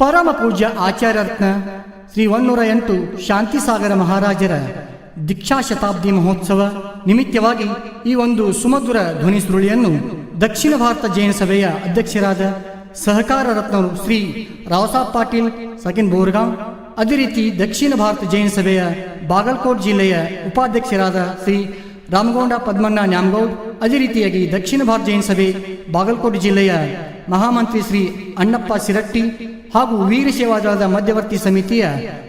ಪರಮ ಪೂಜ್ಯ ಆಚಾರ್ಯರತ್ನ ಶ್ರೀ ಒನ್ನೂರ ಎಂಟು ಶಾಂತಿಸಾಗರ ಮಹಾರಾಜರ ದೀಕ್ಷಾ ಶತಾಬ್ದಿ ಮಹೋತ್ಸವ ನಿಮಿತ್ತವಾಗಿ ಈ ಒಂದು ಸುಮಧುರ ಧ್ವನಿ ಸುರುಳಿಯನ್ನು ದಕ್ಷಿಣ ಭಾರತ ಜೈನ ಸಭೆಯ ಅಧ್ಯಕ್ಷರಾದ ಸಹಕಾರ ರತ್ನರು ಶ್ರೀ ರಾವಸಾಬ್ ಪಾಟೀಲ್, ಸಕಿನ್ ಬೋರ್ಗಾಂವ್ ಅದೇ ರೀತಿ ದಕ್ಷಿಣ ಭಾರತ ಜೈನ ಸಭೆಯ ಬಾಗಲಕೋಟ್ ಜಿಲ್ಲೆಯ ಉಪಾಧ್ಯಕ್ಷರಾದ ಶ್ರೀ ರಾಮಗೌಂಡ ಪದ್ಮಣ್ಣ ನ್ಯಾಮಗೌಡ್, ಅದೇ ರೀತಿಯಾಗಿ ದಕ್ಷಿಣ ಭಾರತ ಜೈನ ಸಭೆ ಬಾಗಲಕೋಟೆ ಜಿಲ್ಲೆಯ ಮಹಾಮಂತ್ರಿ ಶ್ರೀ ಅಣ್ಣಪ್ಪ ಸಿರಟ್ಟಿ ಹಾಗೂ ವೀರ ಸೇವಾದಳದ ಮಧ್ಯವರ್ತಿ ಸಮಿತಿಯ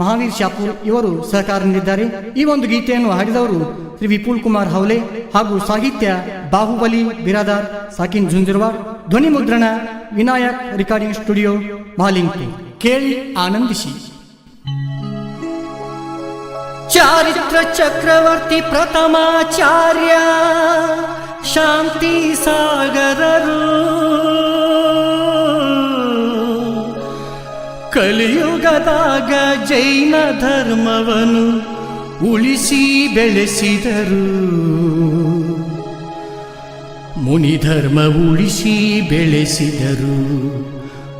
ಮಹಾವೀರ್ ಶಾಪೂರ್ ಇವರು ಸಹಕಾರ ನೀಡಿದ್ದಾರೆ ಈ ಒಂದು ಗೀತೆಯನ್ನು ಹಾಡಿದವರು ಶ್ರೀ ವಿಪುಲ್ ಕುಮಾರ್ ಹೌಲೆ ಹಾಗೂ ಸಾಹಿತ್ಯ ಬಾಹುಬಲಿ ಬಿರಾದಾರ್, ಸಾಕಿನ್ ಜುಂಜುರ್ವಾಡ್ ಧ್ವನಿ ಮುದ್ರಣ, ವಿನಾಯಕ್ ರೆಕಾರ್ಡಿಂಗ್ ಸ್ಟುಡಿಯೋ ಮಾಲಿಂಗ್ ಕೇಳಿ ಆನಂದಿಸಿ. ಚಾರಿತ್ರ ಚಕ್ರವರ್ತಿ ಪ್ರಥಮಾಚಾರ್ಯ, ಶಾಂತಿ ಸಾಗರರು. ಕಲಿಯುಗದಾಗ ಜೈನ ಧರ್ಮವನು ಉಳಿಸಿ ಬೆಳೆಸಿದರು. ಮುನಿ ಧರ್ಮ ಉಳಿಸಿ ಬೆಳೆಸಿದರು.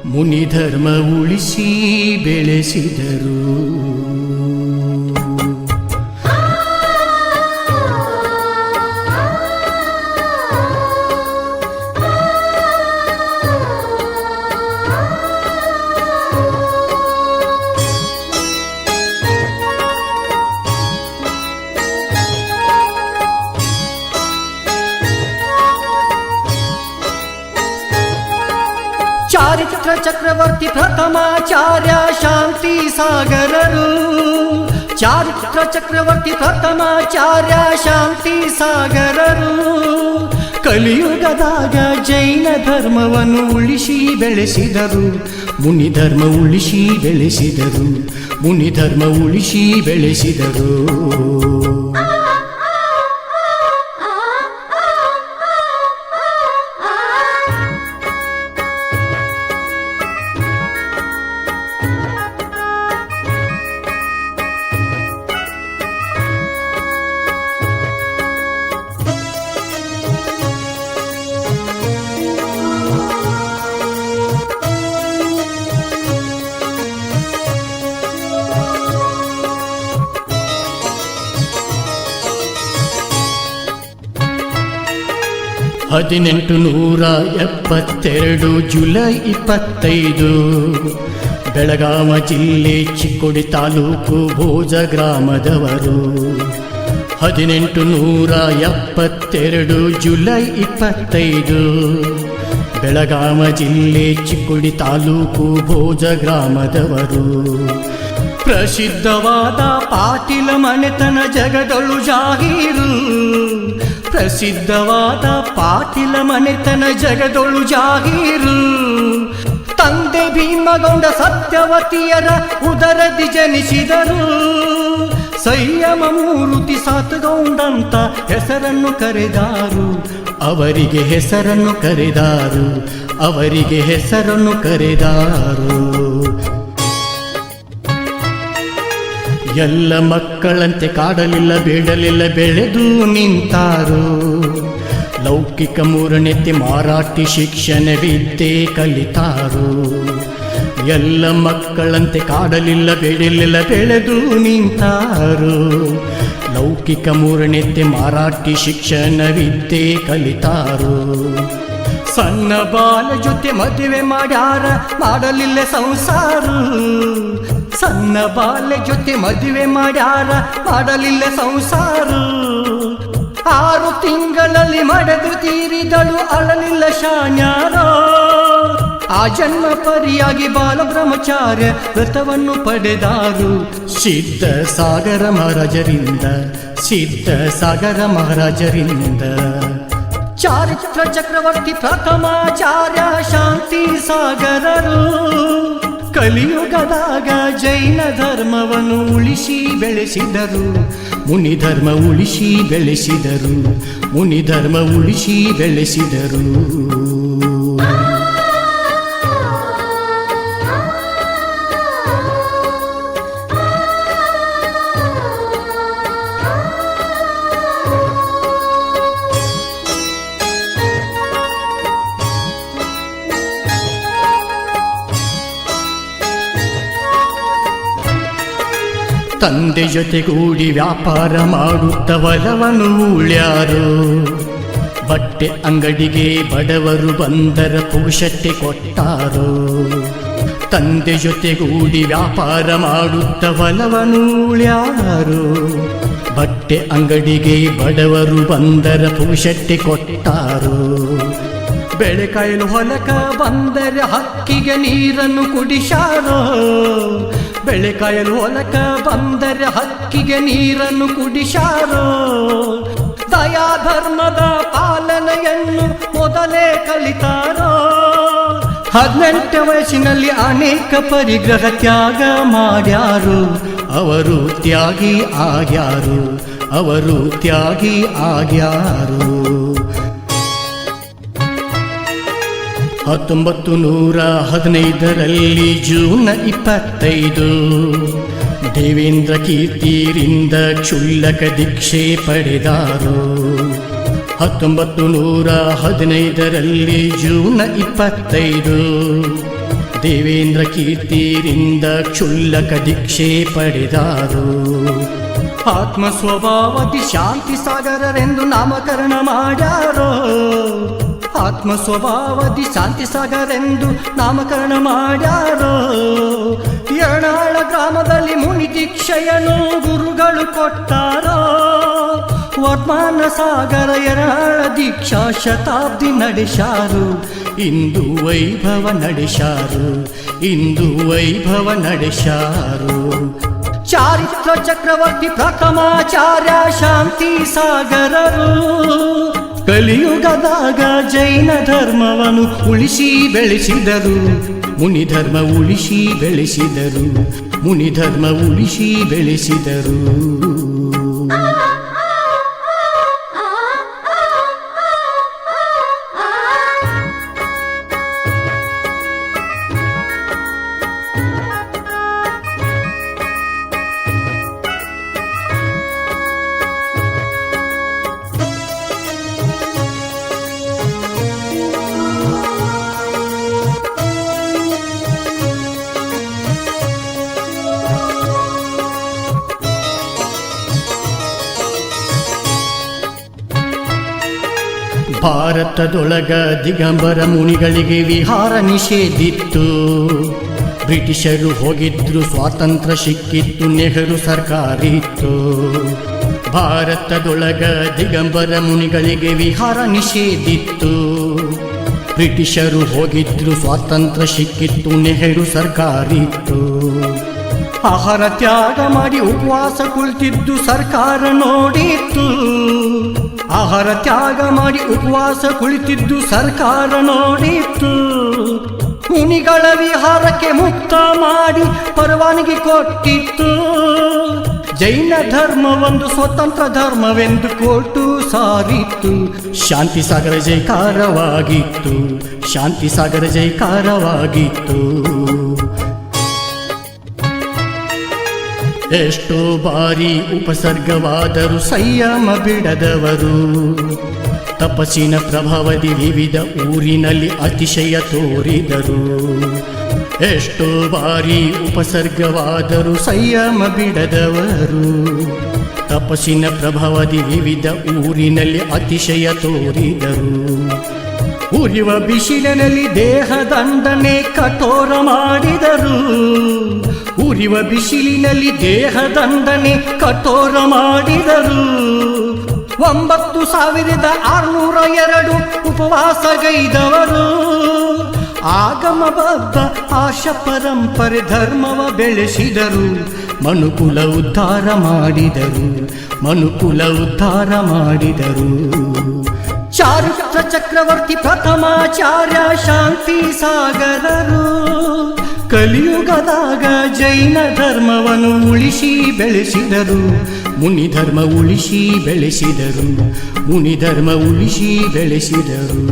ಮುನಿ ಧರ್ಮ ಉಳಿಸಿ ಬೆಳೆಸಿದರು. ಚಾರಿತ್ರ ಚಕ್ರವರ್ತಿ ಪ್ರಥಮಾಚಾರ್ಯ ಶಾಂತಿ ಸಾಗರರು ಚಾರಿತ್ರ ಚಕ್ರವರ್ತಿ ಪ್ರಥಮಾಚಾರ್ಯ ಶಾಂತಿ ಸಾಗರರು ಕಲಿಯುಗದಾಗ ಜೈನ ಧರ್ಮವನ್ನು ಉಳಿಸಿ ಬೆಳೆಸಿದರು. ಮುನಿ ಧರ್ಮ ಉಳಿಸಿ ಬೆಳೆಸಿದರು. ಮುನಿ ಧರ್ಮ ಉಳಿಸಿ ಬೆಳೆಸಿದರು. ಹದಿನೆಂಟು ನೂರ ಎಪ್ಪತ್ತೆರಡು ಜುಲೈ ಇಪ್ಪತ್ತೈದು. ಬೆಳಗಾವ ಜಿಲ್ಲೆ ಚಿಕ್ಕೋಡಿ ತಾಲೂಕು ಭೋಜ ಗ್ರಾಮದವರು. ಹದಿನೆಂಟು ನೂರ ಎಪ್ಪತ್ತೆರಡು ಜುಲೈ ಇಪ್ಪತ್ತೈದು. ಬೆಳಗಾವ ಜಿಲ್ಲೆ ಚಿಕ್ಕೋಡಿ ತಾಲೂಕು ಭೋಜ ಗ್ರಾಮದವರು. ಪ್ರಸಿದ್ಧವಾದ ಪಾಟೀಲ ಮನೆತನ ಜಗದಳು ಜಾಹೀರು ಪ್ರಸಿದ್ಧವಾದ ಪಾಟೀಲ ಮನೆತನ ಜಗದೊಳು ಜಾಗೀರು ತಂದೆ ಭೀಮಗೌಡ ಸತ್ಯವತಿಯರ ಉದರದಿ ಜನಿಸಿದರು ಸಂಯಮ ಮೂರುತಿ ಸಾತುಗೌಂಡಂತ ಹೆಸರನ್ನು ಕರೆದಾರು. ಅವರಿಗೆ ಹೆಸರನ್ನು ಕರೆದಾರು. ಅವರಿಗೆ ಹೆಸರನ್ನು ಕರೆದಾರು. ಎಲ್ಲ ಮಕ್ಕಳಂತೆ ಕಾಡಲಿಲ್ಲ, ಬೇಡಲಿಲ್ಲ, ಬೆಳೆದು ನಿಂತಾರು. ಲೌಕಿಕ ಮೂರನೆತ್ತಿ ಮಾರಾಟಿ ಶಿಕ್ಷಣ ವಿದ್ಯೆ ಕಲಿತಾರು. ಎಲ್ಲ ಮಕ್ಕಳಂತೆ ಕಾಡಲಿಲ್ಲ, ಬೇಡಲಿಲ್ಲ, ಬೆಳೆದು ನಿಂತಾರು. ಲೌಕಿಕ ಮೂರನೆತ್ತಿ ಮಾರಾಟಿ ಶಿಕ್ಷಣ ವಿದ್ಯೆ ಕಲಿತಾರು. ಸಣ್ಣ ಬಾಲ ಜೊತೆ ಮದುವೆ ಮಾಡ್ಯಾರ, ಮಾಡಲಿಲ್ಲ ಸಂಸಾರ. ಸಣ್ಣ ಬಾಲ್ಯ ಜೊತೆ ಮದುವೆ ಮಾಡ್ಯಾರ, ಮಾಡಲಿಲ್ಲ ಸಂಸಾರ. ಆರು ತಿಂಗಳಲ್ಲಿ ಮಡದು ತೀರಿದಳು, ಅಳಲಿಲ್ಲ ಶಾನ್ಯಾರ ಆ ಜನ್ಮ ಪರಿಯಾಗಿ ಬಾಲ ಬ್ರಹ್ಮಚಾರ್ಯ ವ್ರತವನ್ನು ಪಡೆದಾರು. ಸಿದ್ಧ ಸಾಗರ ಮಹಾರಾಜರಿಂದ, ಸಿದ್ಧ ಸಾಗರ ಮಹಾರಾಜರಿಂದ. ಚಾರಿತ್ರ ಚಕ್ರವರ್ತಿ ಪ್ರಥಮಾಚಾರ್ಯ, ಶಾಂತಿ ಸಾಗರರು. ಕಲಿಯುಗದಾಗ ಜೈನ ಧರ್ಮವನ್ನು ಉಳಿಸಿ ಬೆಳೆಸಿದರು. ಮುನಿ ಧರ್ಮ ಉಳಿಸಿ ಬೆಳೆಸಿದರು. ಮುನಿ ಧರ್ಮ ಉಳಿಸಿ ಬೆಳೆಸಿದರು. ತಂದೆ ಜೊತೆಗೂಡಿ ವ್ಯಾಪಾರ ಮಾಡುತ್ತ ಬಲವನು ಉಳ್ಯಾರು. ಬಟ್ಟೆ ಅಂಗಡಿಗೆ ಬಡವರು ಬಂದರ ಪುರುಷತೆ ಕೊಟ್ಟಾರು. ತಂದೆ ಜೊತೆಗೂಡಿ ವ್ಯಾಪಾರ ಮಾಡುತ್ತ ಬಲವನು ಉಳ್ಯಾರು. ಬಟ್ಟೆ ಅಂಗಡಿಗೆ ಬಡವರು ಬಂದರ ಪುರುಷತೆ ಕೊಟ್ಟಾರು. ಬೆಳೆಕಾಯಲು ಹೊಲಕ ಬಂದರೆ ಹಕ್ಕಿಗೆ ನೀರನ್ನು ಕುಡಿಸಾರೋ. ಬೆಳೆಕಾಯಲು ಹೊಲಕ ಬಂದರೆ ಹಕ್ಕಿಗೆ ನೀರನ್ನು ಕುಡಿಸಾರೋ ದಯಾ ಧರ್ಮದ ಪಾಲನೆಯನ್ನು ಮೊದಲೇ ಕಲಿತಾರೋ? ಹದಿನೆಂಟು ವಯಸ್ಸಿನಲ್ಲಿ ಅನೇಕ ಪರಿಗ್ರಹ ತ್ಯಾಗ ಮಾಡ್ಯಾರು. ಅವರು ತ್ಯಾಗಿ ಆಗ್ಯಾರು. ಅವರು ತ್ಯಾಗಿ ಆಗ್ಯಾರು. ಹತ್ತೊಂಬತ್ತು ನೂರ ಹದಿನೈದರಲ್ಲಿ ಜೂನ್ ಇಪ್ಪತ್ತೈದು. ದೇವೇಂದ್ರ ಕೀರ್ತಿರಿಂದ ಕ್ಷುಲ್ಲಕ ದೀಕ್ಷೆ ಪಡೆದಾರು. ಹತ್ತೊಂಬತ್ತು ನೂರ ಹದಿನೈದರಲ್ಲಿ ಜೂನ್ ಇಪ್ಪತ್ತೈದು. ದೇವೇಂದ್ರ ಕೀರ್ತಿರಿಂದ ಕ್ಷುಲ್ಲಕ ದೀಕ್ಷೆ ಪಡೆದಾರು. ಆತ್ಮ ಸ್ವಭಾವತಿ ಶಾಂತಿ ಸಾಗರರೆಂದು ನಾಮಕರಣ ಮಾಡ್ಯಾರೋ ಆತ್ಮ ಸ್ವಭಾವದಿ ಶಾಂತಿ ಸಾಗರೆಂದು ನಾಮಕರಣ ಮಾಡ್ಯಾರೋ? ಯರ್ನಾಳ ಗ್ರಾಮದಲ್ಲಿ ಮುನಿ ದೀಕ್ಷೆಯನ್ನು ಗುರುಗಳು ಕೊಟ್ಟಾರೋ? ವರ್ಮಾನ ಸಾಗರ ಯರಾಳ ದೀಕ್ಷಾ ಶತಾಬ್ದಿ ನಡೆಸಾರು ಇಂದು ವೈಭವ ನಡೆಸಾರು ಇಂದು ವೈಭವ ನಡೆಸಾರು ಚಾರಿತ್ರ ಚಕ್ರವರ್ತಿ ಪ್ರಥಮಾಚಾರ್ಯ ಶಾಂತಿ ಸಾಗರರು ಕಲಿಯುಗದಾಗ ಜೈನ ಧರ್ಮವನ್ನು ಉಳಿಸಿ ಬೆಳೆಸಿದರು. ಮುನಿ ಧರ್ಮ ಉಳಿಸಿ ಬೆಳೆಸಿದರು. ಮುನಿ ಧರ್ಮ ಉಳಿಸಿ ಬೆಳೆಸಿದರು. ಭಾರತದೊಳಗ ದಿಗಂಬರ ಮುನಿಗಳಿಗೆ ವಿಹಾರ ನಿಷೇಧಿತ್ತು. ಬ್ರಿಟಿಷರು ಹೋಗಿದ್ರು, ಸ್ವಾತಂತ್ರ್ಯ ಸಿಕ್ಕಿತ್ತು, ನೆಹರು ಸರ್ಕಾರಿತ್ತು. ಭಾರತದೊಳಗ ದಿಗಂಬರ ಮುನಿಗಳಿಗೆ ವಿಹಾರ ನಿಷೇಧಿತ್ತು. ಬ್ರಿಟಿಷರು ಹೋಗಿದ್ರು, ಸ್ವಾತಂತ್ರ್ಯ ಸಿಕ್ಕಿತ್ತು, ನೆಹರು ಸರ್ಕಾರಿತ್ತು. ಆಹಾರ ತ್ಯಾಗ ಮಾಡಿ ಉಪವಾಸ ಕುಳಿತಿದ್ದು ಸರ್ಕಾರ ನೋಡಿತ್ತು. ಆಹಾರ ತ್ಯಾಗ ಮಾಡಿ ಉಪವಾಸ ಕುಳಿತಿದ್ದು ಸರ್ಕಾರ ನೋಡಿತ್ತು. ಮುನಿಗಳ ವಿಹಾರಕ್ಕೆ ಮುಕ್ತ ಮಾಡಿ ಪರವಾನಗಿ ಕೊಟ್ಟಿತ್ತು. ಜೈನ ಧರ್ಮ ಒಂದು ಸ್ವತಂತ್ರ ಧರ್ಮವೆಂದು ಕೊಟ್ಟು ಸಾರಿತ್ತು. ಶಾಂತಿ ಸಾಗರ ಜೈಕಾರವಾಗಿತ್ತು. ಶಾಂತಿ ಸಾಗರ ಜೈಕಾರವಾಗಿತ್ತು. ಎಷ್ಟೋ ಬಾರಿ ಉಪಸರ್ಗವಾದರು ಸಂಯಮ ಬಿಡದವರು. ತಪಸ್ಸಿನ ಪ್ರಭಾವದಿ ವಿವಿಧ ಊರಿನಲ್ಲಿ ಅತಿಶಯ ತೋರಿದರು. ಎಷ್ಟೋ ಬಾರಿ ಉಪಸರ್ಗವಾದರು ಸಂಯಮ ಬಿಡದವರು. ತಪಸ್ಸಿನ ಪ್ರಭಾವದಿ ವಿವಿಧ ಊರಿನಲ್ಲಿ ಅತಿಶಯ ತೋರಿದರು. ಉರಿವ ಬಿಸಿಲಿನಲ್ಲಿ ದೇಹ ದಂಡನೆ ಕಠೋರ ಮಾಡಿದರು. ಉರಿವ ಬಿಸಿಲಿನಲ್ಲಿ ದೇಹ ದಂಡನೆ ಕಠೋರ ಮಾಡಿದರು. ಒಂಬತ್ತು ಸಾವಿರದ ಆರುನೂರ ಎರಡು ಉಪವಾಸಗೈದವರು ಆಗಮ ಬದ್ಧ ಆಶ ಪರಂಪರೆ ಧರ್ಮವ ಬೆಳೆಸಿದರು. ಮನುಕುಲ ಉದ್ಧಾರ ಮಾಡಿದರು. ಮನುಕುಲ ಉದ್ಧಾರ ಮಾಡಿದರು. ಚಾರಿತ್ರ ಚಕ್ರವರ್ತಿ ಪ್ರಥಮಾಚಾರ್ಯ ಶಾಂತಿ ಸಾಗರರು ಕಲಿಯುಗದಾಗ ಜೈನ ಧರ್ಮವನ್ನು ಉಳಿಸಿ ಬೆಳೆಸಿದರು ಮುನಿ ಧರ್ಮ ಉಳಿಸಿ ಬೆಳೆಸಿದರು ಮುನಿ ಧರ್ಮ ಉಳಿಸಿ ಬೆಳೆಸಿದರು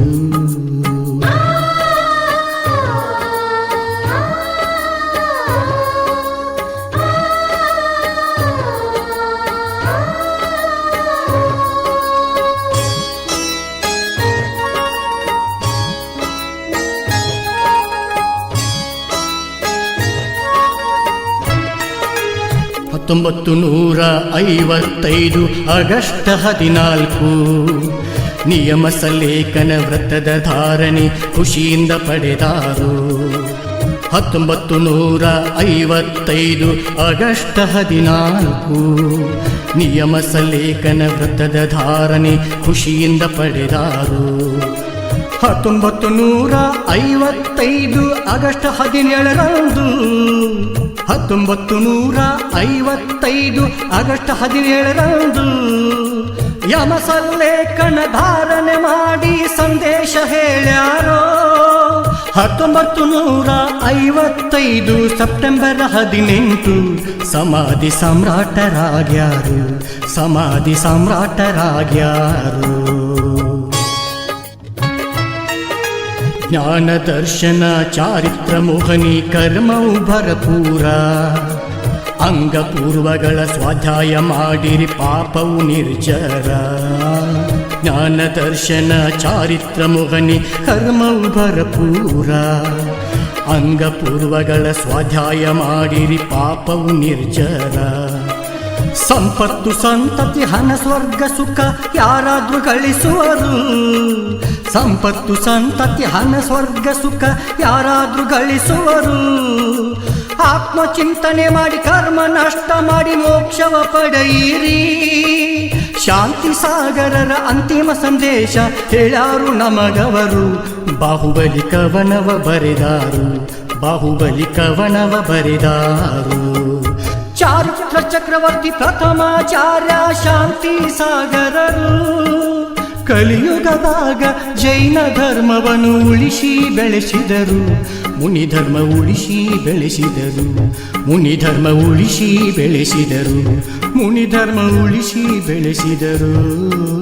ಹತ್ತೊಂಬತ್ತು ನೂರ ಐವತ್ತೈದು ಆಗಸ್ಟ್ ಹದಿನಾಲ್ಕು. ನಿಯಮ ಸಲೇಖನ ವ್ರತದ ಧಾರಣೆ ಖುಷಿಯಿಂದ ಪಡೆದಾರು. ಹತ್ತೊಂಬತ್ತು ನೂರ ಐವತ್ತೈದು ಆಗಸ್ಟ್ ಹದಿನಾಲ್ಕು. ನಿಯಮ ಸಲೇಖನ ವ್ರತದ ಧಾರಣೆ ಖುಷಿಯಿಂದ ಪಡೆದಾರು. ಹತ್ತೊಂಬತ್ತು ನೂರ ಐವತ್ತೈದು ಆಗಸ್ಟ್ ಹದಿನೇಳರಂದು ಹತ್ತೊಂಬತ್ತು ನೂರ ಐವತ್ತೈದು ಆಗಸ್ಟ್ ಹದಿನೇಳರಂದು ಯಮಸಲ್ಲೇಖನ ಧಾರಣೆ ಮಾಡಿ ಸಂದೇಶ ಹೇಳ್ಯಾರೋ. ಹತ್ತೊಂಬತ್ತು ನೂರ ಐವತ್ತೈದು ಸೆಪ್ಟೆಂಬರ್ ಹದಿನೆಂಟು ಸಮಾಧಿ ಸಮ್ರಾಟರಾಗ್ಯಾರು. ಸಮಾಧಿ ಸಾಮ್ರಾಟರಾಗ್ಯಾರು. ಜ್ಞಾನ ದರ್ಶನ ಚಾರಿತ್ರ ಮೋಹನಿ ಕರ್ಮವು ಭರಪೂರ ಅಂಗಪೂರ್ವಗಳ ಸ್ವಾಧ್ಯಾಯ ಮಾಡಿರಿ ಪಾಪವು ನಿರ್ಜರ. ಜ್ಞಾನ ದರ್ಶನ ಚಾರಿತ್ರ ಮೋಹನಿ ಕರ್ಮವು ಭರಪೂರ ಅಂಗಪೂರ್ವಗಳ ಸ್ವಾಧ್ಯಾಯ ಮಾಡಿರಿ ಪಾಪವು ನಿರ್ಜರ. ಸಂಪತ್ತು ಸಂತತಿ ಹಣ ಸ್ವರ್ಗ ಸುಖ ಯಾರಾದ್ರೂ ಗಳಿಸುವರು. ಸಂಪತ್ತು ಸಂತತಿ ಹಣ ಸ್ವರ್ಗ ಸುಖ ಯಾರಾದ್ರೂ ಗಳಿಸುವರು. ಆತ್ಮ ಚಿಂತನೆ ಮಾಡಿ ಕರ್ಮ ನಷ್ಟ ಮಾಡಿ ಮೋಕ್ಷವ ಪಡೆಯಿರಿ. ಶಾಂತಿ ಸಾಗರರ ಅಂತಿಮ ಸಂದೇಶ ಹೇಳಾರು ನಮಗವರು. ಬಾಹುಬಲಿ ಕವನವ ಬರೆದಾರು, ಬಾಹುಬಲಿ ಕವನವ ಬರೆದಾರು. ಚಾರಿತ್ರ ಚಕ್ರವರ್ತಿ ಪ್ರಥಮಾಚಾರ್ಯ ಶಾಂತಿ ಸಾಗರರು. ಕಲಿಯುಗದಾಗ ಜೈನ ಧರ್ಮವನ್ನು ಉಳಿಸಿ ಬೆಳೆಸಿದರು. ಮುನಿ ಧರ್ಮ ಉಳಿಸಿ ಬೆಳೆಸಿದರು. ಮುನಿ ಧರ್ಮ ಉಳಿಸಿ ಬೆಳೆಸಿದರು. ಮುನಿ ಧರ್ಮ ಉಳಿಸಿ ಬೆಳೆಸಿದರು.